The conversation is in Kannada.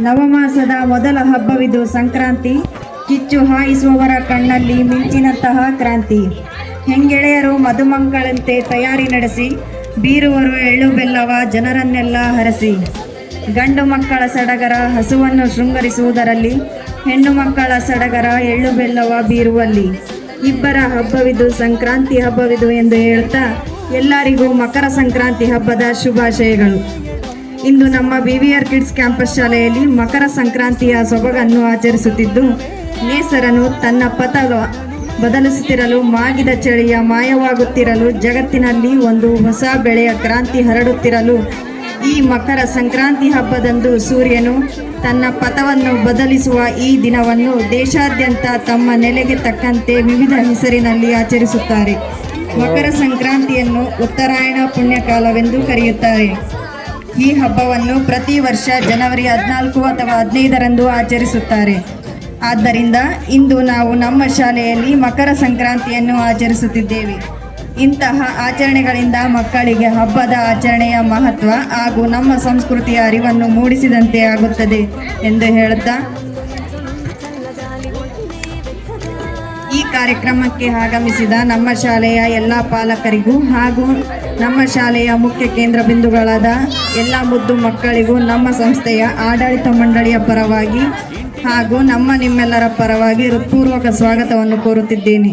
ನವಮಾಸದ ಮೊದಲ ಹಬ್ಬವಿದು ಸಂಕ್ರಾಂತಿ. ಕಿಚ್ಚು ಹಾಯಿಸುವವರ ಕಣ್ಣಲ್ಲಿ ಮಿಂಚಿನಂತಹ ಕ್ರಾಂತಿ. ಹೆಂಗೆಳೆಯರು ಮಧುಮಂಗಳಂತೆ ತಯಾರಿ ನಡೆಸಿ, ಬೀರುವರು ಎಳ್ಳು ಬೆಲ್ಲವ ಜನರನ್ನೆಲ್ಲ ಹರಸಿ. ಗಂಡು ಮಕ್ಕಳ ಸಡಗರ ಹಸುವನ್ನು ಶೃಂಗರಿಸುವುದರಲ್ಲಿ, ಹೆಣ್ಣು ಮಕ್ಕಳ ಸಡಗರ ಎಳ್ಳು ಬೆಲ್ಲವ ಬೀರುವಲ್ಲಿ. ಇಬ್ಬರ ಹಬ್ಬವಿದು ಸಂಕ್ರಾಂತಿ ಹಬ್ಬವಿದು ಎಂದು ಹೇಳ್ತಾ ಎಲ್ಲರಿಗೂ ಮಕರ ಸಂಕ್ರಾಂತಿ ಹಬ್ಬದ ಶುಭಾಶಯಗಳು. ಇಂದು ನಮ್ಮ ಬಿವಿಆರ್ ಕಿಡ್ಸ್ ಕ್ಯಾಂಪಸ್ ಶಾಲೆಯಲ್ಲಿ ಮಕರ ಸಂಕ್ರಾಂತಿಯ ಸೊಬಗನ್ನು ಆಚರಿಸುತ್ತಿದ್ದು, ನೇಸರನು ತನ್ನ ಪಥ ಬದಲಿಸುತ್ತಿರಲು, ಮಾಗಿದ ಚಳಿಯ ಮಾಯವಾಗುತ್ತಿರಲು, ಜಗತ್ತಿನಲ್ಲಿ ಒಂದು ಹೊಸ ಬೆಳೆಯ ಕ್ರಾಂತಿ ಹರಡುತ್ತಿರಲು, ಈ ಮಕರ ಸಂಕ್ರಾಂತಿ ಹಬ್ಬದಂದು ಸೂರ್ಯನು ತನ್ನ ಪಥವನ್ನು ಬದಲಿಸುವ ಈ ದಿನವನ್ನು ದೇಶಾದ್ಯಂತ ತಮ್ಮ ನೆಲೆಗೆ ತಕ್ಕಂತೆ ವಿವಿಧ ಹೆಸರಿನಲ್ಲಿ ಆಚರಿಸುತ್ತಾರೆ. ಮಕರ ಸಂಕ್ರಾಂತಿಯನ್ನು ಉತ್ತರಾಯಣ ಪುಣ್ಯಕಾಲವೆಂದು ಕರೆಯುತ್ತಾರೆ. ಈ ಹಬ್ಬವನ್ನು ಪ್ರತಿ ವರ್ಷ ಜನವರಿ ಹದಿನಾಲ್ಕು ಅಥವಾ ಹದಿನೈದರಂದು ಆಚರಿಸುತ್ತಾರೆ. ಆದ್ದರಿಂದ ಇಂದು ನಾವು ನಮ್ಮ ಶಾಲೆಯಲ್ಲಿ ಮಕರ ಸಂಕ್ರಾಂತಿಯನ್ನು ಆಚರಿಸುತ್ತಿದ್ದೇವೆ. ಇಂತಹ ಆಚರಣೆಗಳಿಂದ ಮಕ್ಕಳಿಗೆ ಹಬ್ಬದ ಆಚರಣೆಯ ಮಹತ್ವ ಹಾಗೂ ನಮ್ಮ ಸಂಸ್ಕೃತಿಯ ಅರಿವನ್ನು ಮೂಡಿಸಿದಂತೆ ಆಗುತ್ತದೆ ಎಂದು ಹೇಳುತ್ತಾ. ಈ ಕಾರ್ಯಕ್ರಮಕ್ಕೆ ಆಗಮಿಸಿದ ನಮ್ಮ ಶಾಲೆಯ ಎಲ್ಲ ಪಾಲಕರಿಗೂ ಹಾಗೂ ನಮ್ಮ ಶಾಲೆಯ ಮುಖ್ಯ ಕೇಂದ್ರ ಬಿಂದುಗಳಾದ ಎಲ್ಲ ಮುದ್ದು ಮಕ್ಕಳಿಗೂ ನಮ್ಮ ಸಂಸ್ಥೆಯ ಆಡಳಿತ ಮಂಡಳಿಯ ಪರವಾಗಿ ಹಾಗೂ ನಮ್ಮ ನಿಮ್ಮೆಲ್ಲರ ಪರವಾಗಿ ಹೃತ್ಪೂರ್ವಕ ಸ್ವಾಗತವನ್ನು ಕೋರುತ್ತಿದ್ದೇನೆ.